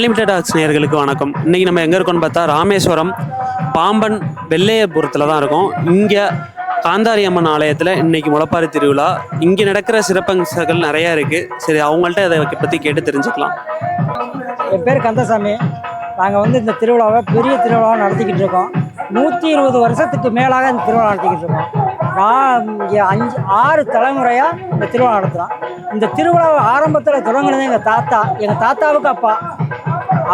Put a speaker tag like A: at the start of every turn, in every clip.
A: Unlimited aux நேர்களுக்கு வணக்கம். இன்றைக்கி நம்ம எங்கே இருக்கோம்னு பார்த்தா ராமேஸ்வரம் பாம்பன் வெள்ளையபுரத்தில் தான் இருக்கோம். இங்கே காந்தாரி அம்மன் ஆலயத்தில் இன்னைக்கு முளப்பாரி திருவிழா. இங்கே நடக்கிற சிறப்பம்சங்கள் நிறையா இருக்குது சரி அவங்கள்ட்ட அதை பற்றி கேட்டு தெரிஞ்சுக்கலாம்.
B: என் பேர் கந்தசாமி. நாங்கள் வந்து இந்த திருவிழாவை பெரிய திருவிழாவை நடத்திக்கிட்டு இருக்கோம். நூற்றி இருபது வருஷத்துக்கு மேலாக இந்த திருவிழா நடத்திக்கிட்டு இருக்கோம். நான் இங்கே அஞ்சு ஆறு தலைமுறையாக இந்த திருவிழா நடத்துகிறோம் இந்த திருவிழாவை ஆரம்பத்தில் தொடங்கினது எங்கள் தாத்தா. எங்கள் தாத்தாவுக்கு அப்பா.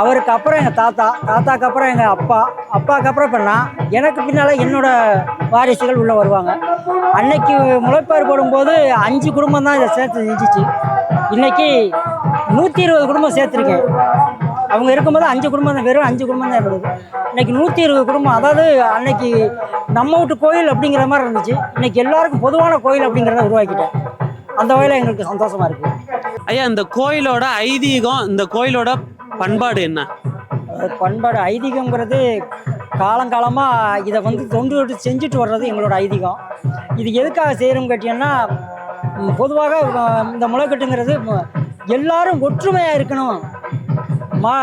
B: அவருக்கு அப்புறம் எங்கள் தாத்தா தாத்தாக்கு அப்புறம் எங்கள் அப்பா அப்பாவுக்கு அப்புறம் இப்போ நான். எனக்கு பின்னால் என்னோட வாரிசுகள் உள்ளே வருவாங்க. அன்னைக்கு முளைப்பார் போடும்போது அஞ்சு குடும்பம் தான் இதை சேர்த்து செஞ்சிச்சு. இன்னைக்கு நூற்றி இருபது குடும்பம் சேர்த்துருக்கேன். அவங்க இருக்கும்போது அஞ்சு குடும்பம் தான் வெறும் அஞ்சு குடும்பம் தான் இருந்தது. இன்னைக்கு நூற்றி இருபது குடும்பம். அதாவது அன்னைக்கு நம்ம வீட்டு கோயில் அப்படிங்கிற மாதிரி இருந்துச்சு. இன்றைக்கி எல்லாருக்கும் பொதுவான கோயில் அப்படிங்கிறத உருவாக்கிட்டேன். அந்த வகையில் எங்களுக்கு சந்தோஷமாக இருக்குது
A: ஐயா இந்த கோயிலோட ஐதீகம் இந்த கோயிலோட பண்பாடு என்ன?
B: பண்பாடு ஐதீகங்கிறது காலங்காலமாக இதை வந்து தொண்டு தொட்டு செஞ்சுட்டு வர்றது எங்களோட ஐதீகம். இது எதுக்காக செய்கிறோம் கேட்டீங்கன்னா பொதுவாக இந்த முளைக்கட்டுங்கிறது எல்லாரும் ஒற்றுமையாக இருக்கணும். மா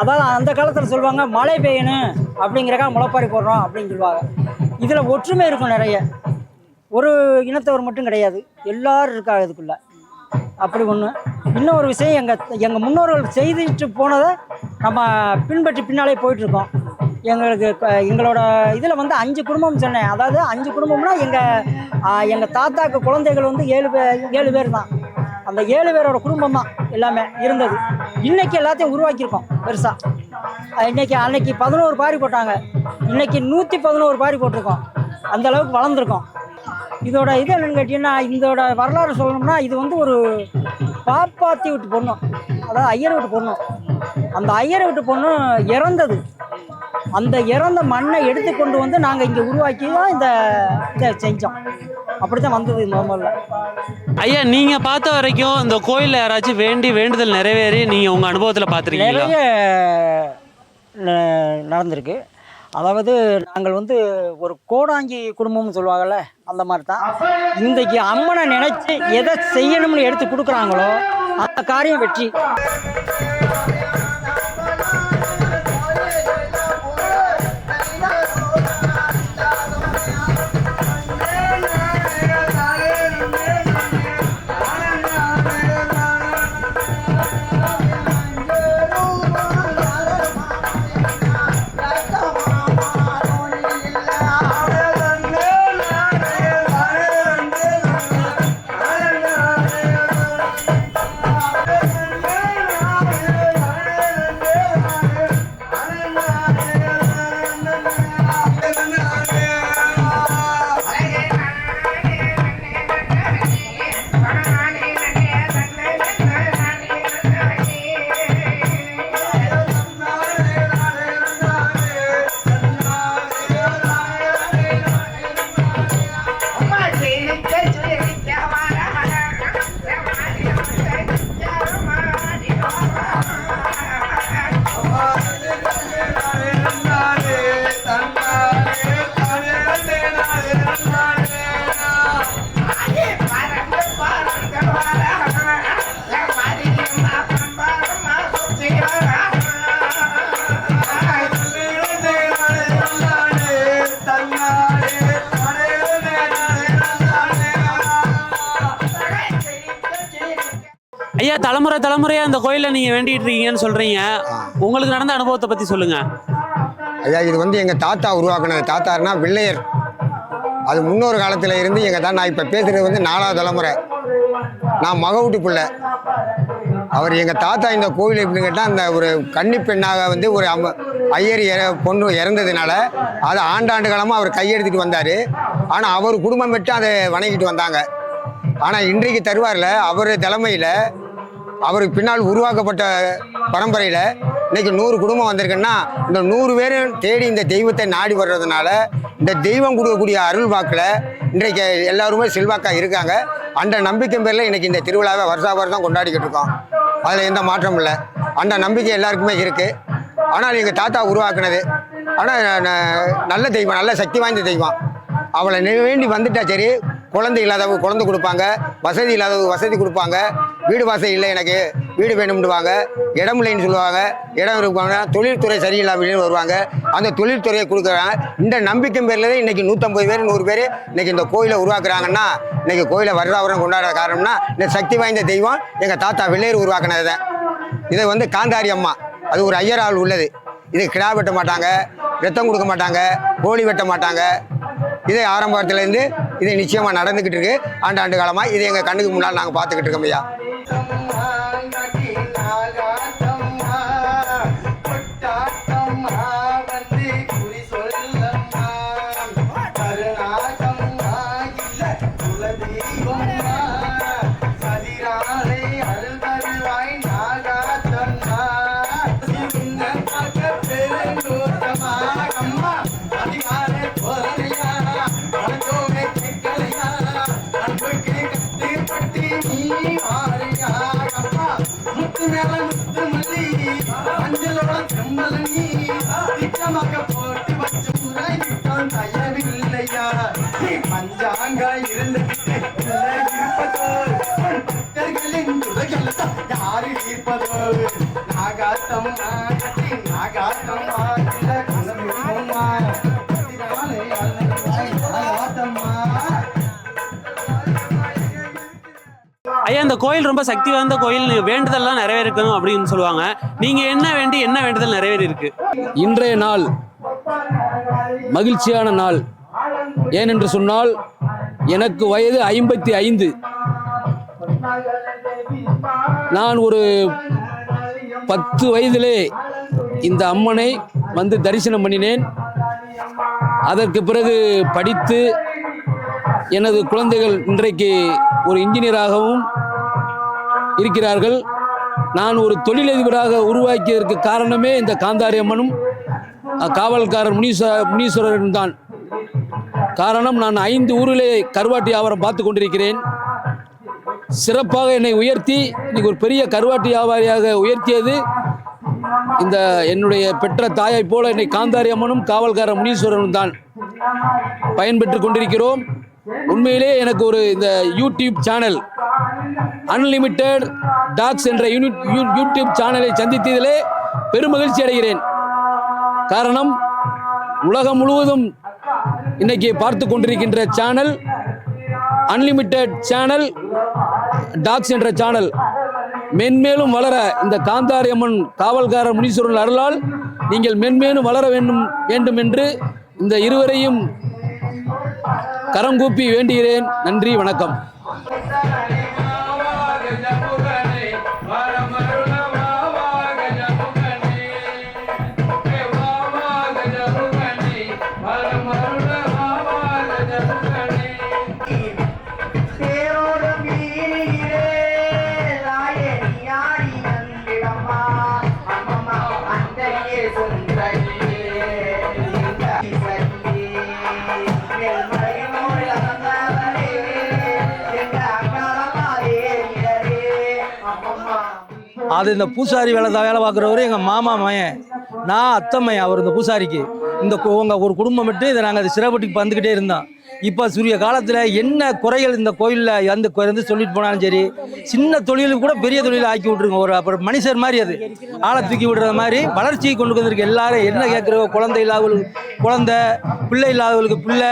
B: அதாவது அந்த காலத்தில் சொல்லுவாங்க மழை பெய்யணும் அப்படிங்கிறக்காக முளைப்பாரி போடுறோம் அப்படின்னு சொல்லுவாங்க. இதில் ஒற்றுமை இருக்கும் நிறைய. ஒரு இனத்தவர் மட்டும் கிடையாது. எல்லோரும் இருக்காங்க இதுக்குள்ளே? அப்படி ஒன்று இன்னொரு விஷயம் எங்கள் எங்கள் முன்னோர்கள் செய்துட்டு போனதை நம்ம பின்பற்றி பின்னாலே போயிட்டுருக்கோம். எங்களுக்கு எங்களோட இதில் வந்து அஞ்சு குடும்பம் சொன்னேன். அதாவது அஞ்சு குடும்பம்னா எங்கள் எங்கள் தாத்தாக்கு குழந்தைகள் வந்து ஏழு பேர் ஏழு பேர் தான். அந்த ஏழு பேரோட குடும்பம் தான் எல்லாமே இருந்தது. இன்றைக்கி எல்லாத்தையும் உருவாக்கியிருக்கோம் பெருசாக இன்றைக்கி அன்னைக்கு பதினோரு பாரி போட்டாங்க. இன்றைக்கி நூற்றி பதினோரு பாரி போட்டிருக்கோம். அந்த அளவுக்கு வளர்ந்துருக்கோம். இதோட இது என்னென்னு கேட்டிங்கன்னா இதோட வரலாறு சொல்லணும்னா இது வந்து ஒரு பாப்பாத்தி விட்டு பொண்ணு. அதாவது ஐயரை விட்டு பொண்ணு. அந்த ஐயரை விட்டு பொண்ணு இறந்தது. அந்த இறந்த மண்ணை எடுத்து கொண்டு வந்து நாங்கள் இங்கே உருவாக்கி தான் இந்த இதை செஞ்சோம். அப்படி தான் வந்தது முதல்ல
A: ஐயா நீங்கள் பார்த்த வரைக்கும் இந்த கோயிலில் யாராச்சும் வேண்டி வேண்டுதல் நிறைவேறி நீங்கள் உங்கள் அனுபவத்தில் பார்த்துருக்கீங்களா?
B: நிறைய நடந்திருக்கு. அதாவது நாங்கள் வந்து ஒரு கோடாங்கி குடும்பம்னு சொல்லுவாங்கல்ல அந்த மாதிரி தான் இன்றைக்கு அம்மனை நினச்சி எதை செய்யணும்னு எடுத்து கொடுக்குறாங்களோ அந்த காரியம் வெற்றி.
A: தலைமுறை தலைமுறையாக இந்த கோயிலில் நீங்கள் வேண்டிட்டு இருக்கீங்கன்னு சொல்கிறீங்க உங்களுக்கு நடந்த அனுபவத்தை பற்றி சொல்லுங்கள்
C: ஐயா இது வந்து எங்கள் தாத்தா உருவாக்குனது. தாத்தாருனா வெள்ளையர் அது முன்னொரு காலத்தில் இருந்து எங்கள் தான் நான் இப்போ பேசுகிறது வந்து நாலாவது தலைமுறை. நான் மக வீட்டு பிள்ளை. அவர் எங்கள் தாத்தா இந்த கோவில் எப்படின்னு கேட்டால் அந்த ஒரு கன்னி பெண்ணாக வந்து ஒரு அம்ம ஐயர் இற பொண்ணு இறந்ததுனால அதை ஆண்டாண்டு காலமாக அவர் கையெடுத்துட்டு வந்தார். ஆனால் அவர் குடும்பம் விட்டு அதை வணங்கிட்டு வந்தாங்க. ஆனால் இன்றைக்கு தருவாரில் அவர் தலைமையில் அவருக்கு பின்னால் உருவாக்கப்பட்ட பரம்பரையில் இன்றைக்கி நூறு குடும்பம் வந்திருக்குன்னா இந்த நூறு பேரும் தேடி இந்த தெய்வத்தை நாடி வர்றதுனால இந்த தெய்வம் கொடுக்கக்கூடிய அருள் வாக்கில் இன்றைக்கு எல்லாருமே செல்வாக்காக இருக்காங்க. அந்த நம்பிக்கை பேரில் இன்றைக்கி இந்த திருவிழாவை வருஷா வருஷம் கொண்டாடிக்கிட்டு இருக்கோம். அதில் எந்த மாற்றமும் இல்லை. அந்த நம்பிக்கை எல்லாருக்குமே இருக்குது ஆனால் எங்கள் தாத்தா உருவாக்குனது. ஆனால் நல்ல தெய்வம் நல்ல சக்தி வாய்ந்த தெய்வம். அவளை வேண்டி வந்துட்டா சரி குழந்தை இல்லாதவங்க குழந்தை கொடுப்பாங்க வசதி இல்லாதவங்க வசதி கொடுப்பாங்க. வீடு வாசல் இல்லை எனக்கு வீடு வேணும்டுவாங்க இடம் இல்லைன்னு சொல்லுவாங்க. இடம் இருப்பாங்க தொழில்துறை சரியில்லாமல் வருவாங்க. அந்த தொழில்துறையை கொடுக்குறாங்க. இந்த நம்பிக்கை பேரில் தான் இன்றைக்கி நூற்றம்பது பேர் நூறு பேர் இன்றைக்கி இந்த கோயிலை உருவாக்குறாங்கன்னா இன்றைக்கி கோயிலை வருடாவரம் கொண்டாடுற காரணம்னா இந்த சக்தி வாய்ந்த தெய்வம் எங்கள் தாத்தா வெள்ளையர் உருவாக்குனது தான் இதை வந்து காந்தாரி அம்மா. அது ஒரு ஐயரால் உள்ளது. இது கிடா வெட்ட மாட்டாங்க ரத்தம் கொடுக்க மாட்டாங்க கோழி வெட்ட மாட்டாங்க. இதே ஆரம்பத்துலேருந்து இது நிச்சயமாக நடந்துக்கிட்டு இருக்கு. ஆண்டு ஆண்டு காலமாக இது எங்கள் கண்ணுக்கு முன்னால் நாங்கள் பார்த்துக்கிட்டு இருக்கோம் ஐயா.
D: யாரு இருப்பதோ
A: ஐயா இந்த கோயில் ரொம்ப சக்தி வாய்ந்த கோயில் வேண்டுதல்லாம் நிறைவேறிக்கணும் அப்படின்னு சொல்லுவாங்க. நீங்க என்ன வேண்டி என்ன வேண்டுதல் நிறைவேறி இருக்கு
E: இன்றைய நாள் மகிழ்ச்சியான நாள். ஏனென்று சொன்னால் எனக்கு வயது ஐம்பத்தி ஐந்து. நான் ஒரு பத்து வயதிலே இந்த அம்மனை வந்து தரிசனம் பண்ணினேன். அதற்கு பிறகு படித்து எனது குழந்தைகள் இன்றைக்கு ஒரு இன்ஜினியராகவும் இருக்கிறார்கள். நான் ஒரு தொழிலதிபராக உருவாக்கியதற்கு காரணமே இந்த காந்தாரி அம்மனும் காவல்காரர் முனீஸ்வ முனீஸ்வரரும் தான் காரணம் நான் ஐந்து ஊரிலே கருவாட்டு வியாபாரம் பார்த்து கொண்டிருக்கிறேன். சிறப்பாக என்னை உயர்த்தி இன்னைக்கு ஒரு பெரிய கருவாட்டு வியாபாரியாக உயர்த்தியது. இந்த என்னுடைய பெற்ற தாயைப் போல என்னை காந்தாரி அம்மனும் காவல்காரர் முனீஸ்வரனும் தான் பயன்பெற்று கொண்டிருக்கிறோம். உண்மையிலே எனக்கு ஒரு இந்த யூடியூப் சேனல் அன்லிமிட்டெட் டாக்ஸ் என்ற யூனிட் யூ- யூடியூப் சேனலை சந்தித்ததிலே பெருமகிழ்ச்சி அடைகிறேன். காரணம் உலகம் முழுவதும் இன்னைக்கு பார்த்து கொண்டிருக்கின்ற சேனல் அன்லிமிட்டெட் சேனல் டாக்ஸ் என்ற சேனல் மென்மேலும் வளர இந்த காந்தாரி அம்மன் காவல்காரர் முனீஸ்வரன் அருளால் நீங்கள் மென்மேலும் வளர வேண்டும் வேண்டும் என்று இந்த இருவரையும் கரங்கூப்பி வேண்டுகிறேன். நன்றி வணக்கம்.
F: அது இந்த பூசாரி வேலை தான் வேலை பார்க்குறவர் எங்கள் மாமா மயன் நான் அத்தை அவர் இந்த பூசாரிக்கு. இந்த கு- ஒரு குடும்பம் விட்டு இதை நாங்கள் சிறப்பட்டுக்கு வந்துக்கிட்டே இருந்தோம். இப்போ சூரிய காலத்தில் என்ன குறைகள் இந்த கோயிலில் அந்த வந்து சொல்லிட்டு போனாலும் சரி சின்ன தொழிலுக்கு கூட பெரிய தொழில் ஆக்கி விட்ருங்க ஒரு அப்புறம் மனுஷர் மாதிரி அது. ஆளை தூக்கி விடுற மாதிரி வளர்ச்சியை கொண்டு வந்திருக்கு. எல்லாரும் என்ன கேட்குறோ குழந்தை இல்லாதவங்களுக்கு குழந்தை பிள்ளை இல்லாதவங்களுக்கு பிள்ளை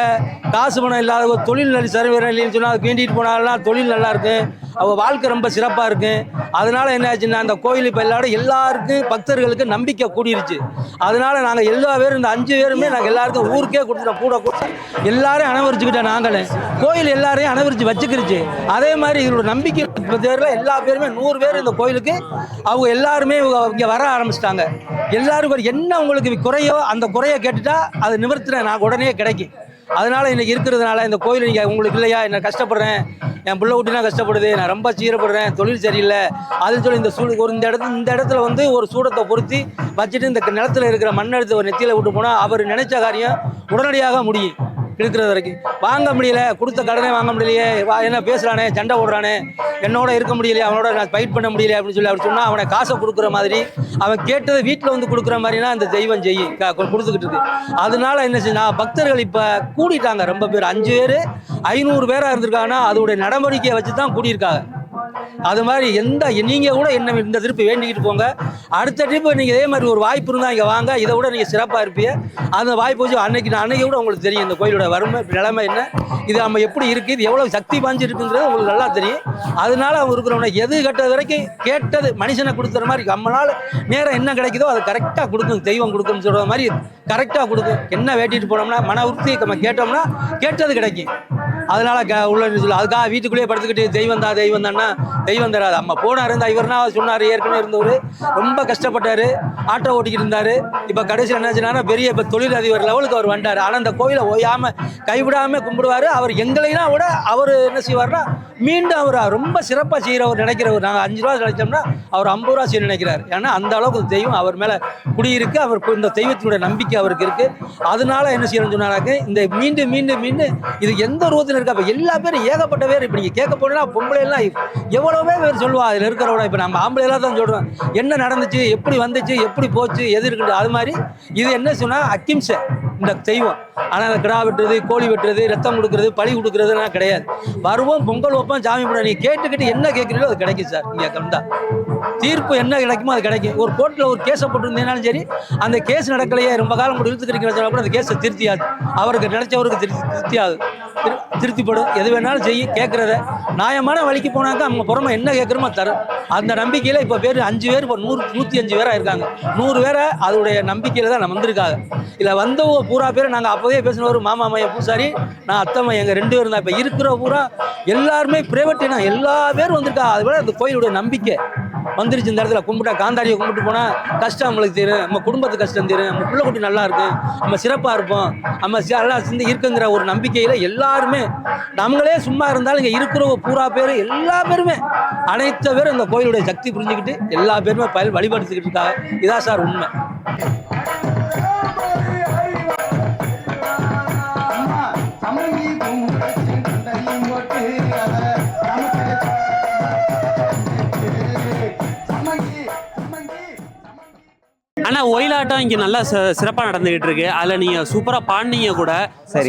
F: காசு பணம் இல்லாதவங்க தொழில் நல்ல சரி இல்லைன்னு சொன்னால் அது வேண்டிட்டு போனாலும் தொழில் நல்லா இருக்கும் அவங்க வாழ்க்கை ரொம்ப சிறப்பாக இருக்கும் அதனால என்ன ஆச்சுன்னா அந்த கோயில் இப்போ எல்லாரும் எல்லாருக்கும் பக்தர்களுக்கு நம்பிக்கை கூடிருச்சு. அதனால நாங்கள் எல்லா பேரும் இந்த அஞ்சு பேருமே நாங்கள் எல்லாருக்கும் ஊருக்கே கொடுத்துட்டோம். கூட கூட அனைவரும் அனுபவிச்சுக்கிட்டோம் நாங்களே. கோயில் எல்லாரையும் அனுபவிச்சு வச்சுக்கிருச்சு. அதே மாதிரி இவரோட நம்பிக்கை பேரில் எல்லா பேருமே நூறு பேர் இந்த கோயிலுக்கு அவங்க எல்லாருமே இங்கே வர ஆரம்பிச்சிட்டாங்க. எல்லாருக்கும் என்ன உங்களுக்கு குறையோ அந்த குறையை கேட்டுட்டா அது நிவர்த்தின நான் உடனே கிடைக்கும். அதனால் இன்றைக்கி இருக்கிறதுனால இந்த கோயில் நீங்கள் உங்களுக்கு இல்லையா? என்ன கஷ்டப்படுறேன். என் பிள்ளை ஊட்டினா கஷ்டப்படுது. நான் ரொம்ப சீரப்படுறேன். தொழில் சரியில்லை. அதுன்னு சொல்லி இந்த சூடு ஒரு இந்த இடத்துல இந்த இடத்துல வந்து ஒரு சூடத்தை பொருத்தி வச்சுட்டு இந்த நிலத்துல இருக்கிற மண் எடுத்து ஒரு நெத்தியில் விட்டு போனால் அவர் நினைச்ச காரியம் உடனடியாக முடியும். கிழக்கிறது வரைக்கும். வாங்க முடியல கொடுத்த கடனே வாங்க முடியலையே வா என்ன பேசுகிறானே சண்டை ஓடுறானே என்னோட இருக்க முடியலையே அவனோட நான் ஃபைட் பண்ண முடியல அப்படின்னு சொல்லி அவர் சொன்னால் அவனை காசை கொடுக்குற மாதிரி அவன் கேட்டதை வீட்டில் வந்து கொடுக்குற மாதிரினா அந்த தெய்வம் செய்யும் க- கொடுத்துக்கிட்டு இருக்கு. அதனால என்ன செய்யணும் பக்தர்கள் இப்போ கூடிட்டாங்க ரொம்ப பேர். அஞ்சு பேர் ஐநூறு பேராக இருந்திருக்காங்கன்னா அதோடைய நடவடிக்கையை வச்சு தான் கூடியிருக்காங்க. அது மாதிரி எந்த நீங்கள் கூட என்ன இந்த திருப்பி வேண்டிக்கிட்டு போங்க. அடுத்த ட்ரிப்பு நீங்கள் இதே மாதிரி ஒரு வாய்ப்பு இருந்தால் இங்கே வாங்க. இதை விட நீங்கள் சிறப்பாக இருப்பீங்க. அந்த வாய்ப்பு வச்சு அன்னைக்கு நான் அன்னைக்கு கூட உங்களுக்கு தெரியும் இந்த கோயிலோட வறுமை நிலைமை என்ன. இது நம்ம எப்படி இருக்குது இது எவ்வளோ சக்தி பாஞ்சு இருக்குங்கிறது உங்களுக்கு நல்லா தெரியும். அதனால அவங்க இருக்கிறவங்க எது கெட்டது வரைக்கும் கேட்டது மனுஷனை கொடுக்குற மாதிரி நம்மளால நேரம் என்ன கிடைக்குதோ அதை கரெக்டாக கொடுக்கும் தெய்வம் கொடுக்கும்னு சொல்கிற மாதிரி கரெக்டாக கொடுக்கும். என்ன வேட்டிட்டு போனோம்னா மன உறுதி நம்ம கேட்டோம்னா கேட்டது கிடைக்கும். அதனால க உள்ள சொல்லு. அதுக்காக வீட்டுக்குள்ளேயே படுத்துக்கிட்டு தெய்வம் தான் தெய்வம் தானா தெய்வம் தராது. அம்மா போனார். இருந்தா இவர்னா சொன்னார்? ஏற்கனவே இருந்தவர். ரொம்ப கஷ்டப்பட்டார். ஆட்டோ ஓட்டிக்கிட்டு இருந்தார். இப்போ கடைசியில் என்னாச்சுன்னா பெரிய இப்போ தொழிலதிபர் லெவலுக்கு அவர் வந்தார் ஆனால் அந்த கோயிலை ஓயாமல் கைவிடாமல் கும்பிடுவார். அவர் எங்களைனா விட அவர் என்ன செய்வார்னா மீண்டும் அவர் ரொம்ப சிறப்பாக செய்கிறவர் நினைக்கிறவர். நாங்கள் அஞ்சு ரூபா நினைச்சோம்னா அவர் ஐம்பது ரூபா செய்ய நினைக்கிறார். ஏன்னா அந்த அளவுக்கு தெய்வம் அவர் மேலே குடியிருக்கு. அவர் இந்த தெய்வத்தினுடைய நம்பிக்கை அவருக்கு இருக்குது அதனால என்ன செய்யணும்னு சொன்னாக்க இந்த மீண்டும் மீண்டும் மீண்டும் இது எந்த ரூபத்தில் இருக்கா இப்போ எல்லா பேரும் ஏகப்பட்ட பேர் இப்போ நீங்கள் கேட்க போனா பொம்பளை எல்லாம் எவ்வளவே பேர் சொல்லுவா அதில் இருக்கிறவங்க இப்போ நம்ம ஆம்பளை எல்லாம் தான் சொல்கிறோம் என்ன நடந்துச்சு எப்படி வந்துச்சு எப்படி போச்சு எது இருக்குது அது மாதிரி இது என்ன சொன்னால் அக்கிம்சை இந்த செய்வோம் ஆனால் அந்த கிடா வெட்டுறது கோழி வெட்டுறது ரத்தம் கொடுக்குறது பழி கொடுக்குறதுலாம் கிடையாது. வருவோம் பொங்கல் வைப்போம் சாமி கூட நீ கேட்டுக்கிட்டு என்ன கேட்குறீங்களோ அது கிடைக்கும் சார் இங்கே கண்டா தீர்ப்பு என்ன கிடைக்குமோ அது கிடைக்கும். ஒரு கோர்ட்டில் ஒரு கேஸை போட்டிருந்தேனாலும் சரி அந்த கேஸ் நடக்கலையே ரொம்ப காலம் கூட இழுத்து கிடைக்கிற கூட அந்த கேஸை திருத்தியாது. அவருக்கு நினைச்சவருக்கு திருத்தி திருத்தியாது. திருப்திப்படும். எது வேணாலும் செய்ய கேட்குறத. நியாயமான வழிக்கு போனாக்கா அவங்க புறமா என்ன கேட்குறோமோ தரும் அந்த நம்பிக்கையில் இப்போ பேர் அஞ்சு பேர் இப்போ நூறு நூற்றி அஞ்சு பேராக இருக்காங்க. நூறு பேரை அதோடைய நம்பிக்கையில் தான் நம்ம வந்திருக்காங்க. இதில் வந்தவங்க பூரா பேர் நாங்கள் அப்போதே பேசினவர் மாமா மையம் பூசாரி நான் அத்தம்மா எங்கள் ரெண்டு பேரும் தான். இப்போ இருக்கிற பூரா எல்லாருமே பிரைவேட்டுனா எல்லா பேரும் வந்திருக்கா அது விட அந்த கோயிலுடைய நம்பிக்கை. வந்துருச்சு இந்த இடத்துல. கும்பிட்டா காந்தாரியை கும்பிட்டு போனால் கஷ்டம் நம்மளுக்கு தெரியும் நம்ம குடும்பத்துக்கு கஷ்டம் தெரியும் நம்ம பிள்ளை குட்டி நல்லா இருக்கும் நம்ம சிறப்பாக இருப்போம். நம்ம சி- நல்லா சிந்தி இருக்குங்கிற ஒரு நம்பிக்கையில் எல்லாருமே நம்மளே சும்மா இருந்தாலும் இங்கே இருக்கிற பூரா பேர் எல்லா பேருமே அனைத்து பேரும் இந்த கோயிலுடைய சக்தி புரிஞ்சுக்கிட்டு எல்லா பேருமே பயில் வழிபடுத்திக்கிட்டு இருக்காங்க. இதான் சார் உண்மை.
A: ஆனா ஒயிலாட்டம் இங்க நல்லா சி- சிறப்பா நடந்துகிட்டு இருக்கு. அதுல நீங்க சூப்பரா பாடினீங்க கூட.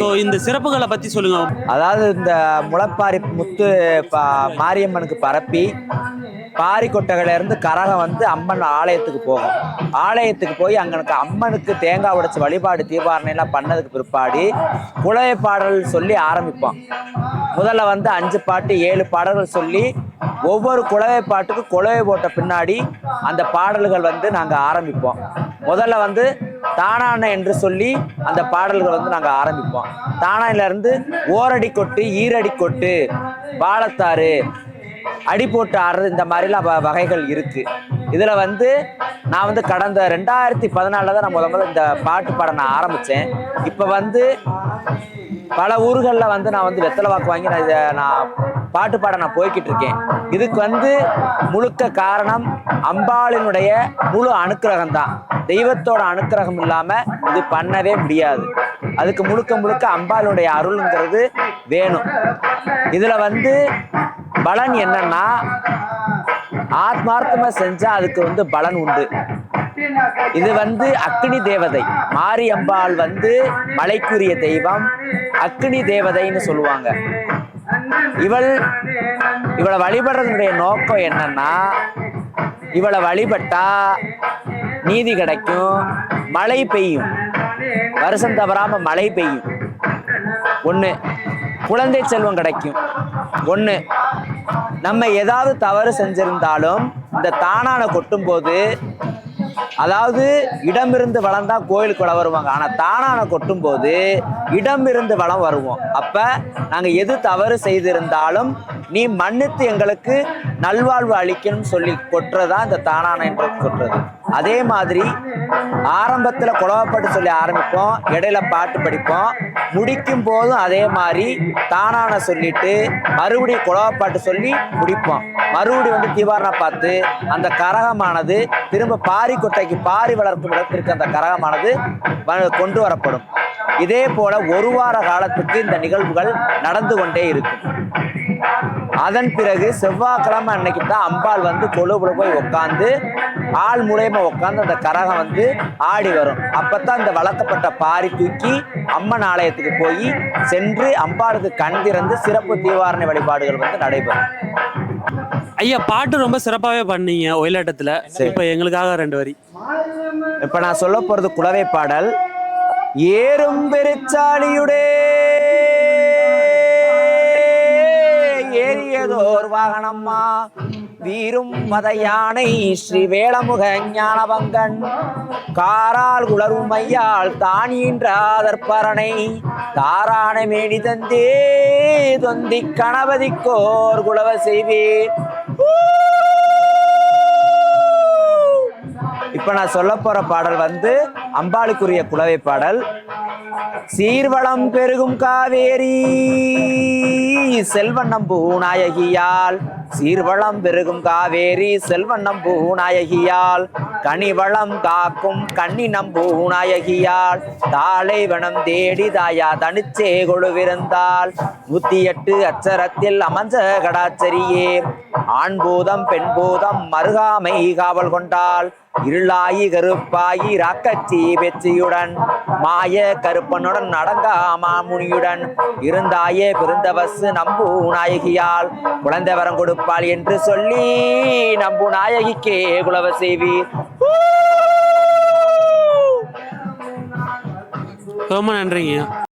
A: ஸோ இந்த சிறப்புகளை பத்தி சொல்லுங்க.
G: அதாவது இந்த முளைப்பாரி முத்து மாரியம்மனுக்கு பரப்பி பாரி கொட்டைகள்ல இருந்து கரகம் வந்து அம்மன் ஆலயத்துக்கு போகும். ஆலயத்துக்கு போய் அங்கனுக்கு அம்மனுக்கு தேங்காய் உடைச்சு வழிபாடு தீபாரணை எல்லாம் பண்ணதுக்கு பிற்பாடு குலவை பாடல் சொல்லி ஆரம்பிப்போம் முதல்ல வந்து அஞ்சு பாட்டு ஏழு பாடல்கள் சொல்லி ஒவ்வொரு குலவை பாட்டுக்கு குலவை போட்ட பின்னாடி அந்த பாடல்கள் வந்து நாங்கள் ஆரம்பிப்போம். முதல்ல வந்து தானான என்று சொல்லி அந்த பாடல்கள் வந்து நாங்கள் ஆரம்பிப்போம். தானாயிலருந்து ஓரடி கொட்டு ஈரடி கொட்டு வாழத்தாறு அடி போட்டு ஆடுறது இந்த மாதிரிலாம் வ- வகைகள் இருக்கு. இதில் வந்து நான் வந்து கடந்த ரெண்டாயிரத்தி பதினாலில் தான் நான் முத முதல்ல இந்த பாட்டு பாட நான் ஆரம்பித்தேன் இப்போ வந்து பல ஊர்களில் வந்து நான் வந்து வெத்தலை வாக்கு வாங்கி நான் இதை நான் பாட்டு பாட நான் போய்கிட்டு இருக்கேன். இதுக்கு வந்து முழுக்க காரணம் அம்பாளினுடைய முழு அனுக்கிரகம் தான் தெய்வத்தோட அனுக்கிரகம் இல்லாமல் இது பண்ணவே முடியாது. அதுக்கு முழுக்க முழுக்க அம்பாளுடைய அருள்ங்கிறது வேணும். இதில் வந்து பலன் என்னன்னா ஆத்மார்த்தமாக செஞ்சால் அதுக்கு வந்து பலன் உண்டு. இது வந்து அக்னி தேவதை. மாரியம்பாள் வந்து மலைக்குரிய தெய்வம் அக்னி தேவதைன்னு சொல்லுவாங்க. இவள் இவளை வழிபடுறதுடைய நோக்கம் என்னன்னா இவளை வழிபட்டா நீதி கிடைக்கும் மழை பெய்யும். வருஷம் தவறாம மழை பெய்யும். ஒன்று குழந்தை செல்வம் கிடைக்கும். ஒன்று நம்ம ஏதாவது தவறு செஞ்சிருந்தாலும் இந்த தானான கொட்டும்போது அதாவது இடமிருந்து வளம் தான் கோயிலுக்கு வளம் வருவாங்க. ஆனால் தானான கொட்டும்போது இடமிருந்து வளம் வருவோம். அப்போ நாங்கள் எது தவறு செய்திருந்தாலும் நீ மன்னித்து எங்களுக்கு நல்வாழ்வு அளிக்கணும்னு சொல்லி கொட்டுறதா இந்த தானான என்று கொட்டுறது அதே மாதிரி ஆரம்பத்தில் குழவப்பாட்டு சொல்லி ஆரம்பிப்போம். இடையில பாட்டு படிப்போம். முடிக்கும் போதும் அதே மாதிரி தானான சொல்லிட்டு மறுபடியும் குழவப்பாட்டு சொல்லி முடிப்போம். மறுபடியும் வந்து தீவாரணை பார்த்து அந்த கரகமானது திரும்ப பாரி கொட்டைக்கு பாரி வளர்க்கும் இடத்திற்கு அந்த கரகமானது கொண்டு வரப்படும். இதே போல ஒரு வார காலத்துக்கு இந்த நிகழ்வுகள் நடந்து கொண்டே இருக்கும். அதன் பிறகு செவ்வாய்க்கிழமை அன்னைக்கு தான் அம்பாள் வந்து கொழுவுல போய் உட்காந்து ஆள் மூலயமா உட்காந்து அந்த கரகம் வந்து ஆடி வரும். அப்பதான் இந்த வளர்க்கப்பட்ட பாரி தூக்கி அம்மன் ஆலயத்துக்கு போய் சென்று அம்பாளுக்கு கண் திறந்து சிறப்பு தீவாரணை வழிபாடுகள் வந்து நடைபெறும்.
A: ஐயா பாட்டு ரொம்ப சிறப்பாகவே பண்ணீங்க ஒயிலாட்டத்தில். இப்போ எங்களுக்காக ரெண்டு வரி.
G: இப்ப நான் சொல்ல போறது குலவை பாடல். ஏறும் பெருச்சாலியுடே ஏதோர் வாகனம்மா. வீரும் மத யானை ஸ்ரீ வேளமுக ஞானபங்கன். காரால் குளரும் ஐயாள் பரணை தாரான மேடி தந்தே தொந்தி கணபதிக்கோர் குளவ செய்வீர் இப்ப நான் சொல்ல போற பாடல் வந்து அம்பாளுக்குரிய குலவை பாடல். சீர்வளம் பெருகும் காவேரி. செல்வண்ணம் பூநாயகியால் சீர்வளம் பெருகும் காவேரி. செல்வண்ணம் பூநாயகியால் கனிவளம் காக்கும் கண்ணினம் பூநாயகியால் தாளை வனம் தேடி தாயா தனிச்சே கொழுவிருந்தால் நூத்தி எட்டு அச்சரத்தில் அமர்ந்த கடாச்சரியே. ஆண்பூதம் பெண்பூதம் பெண் பூதம் மருகாமை காவல் கொண்டாள் இருளாயி கருப்பாயி ராக்கச்சி வெற்றியுடன் மாய கருப்பனுடன் நடங்கா மாமுனியுடன் இருந்தாயே பிறந்தவசு நம்பு நாயகியால் குழந்தை வரம் கொடுப்பாள் என்று சொல்லி நம்பு நாயகிக்கே குலவ செய்வீர்
A: ரொம்ப நன்றிங்க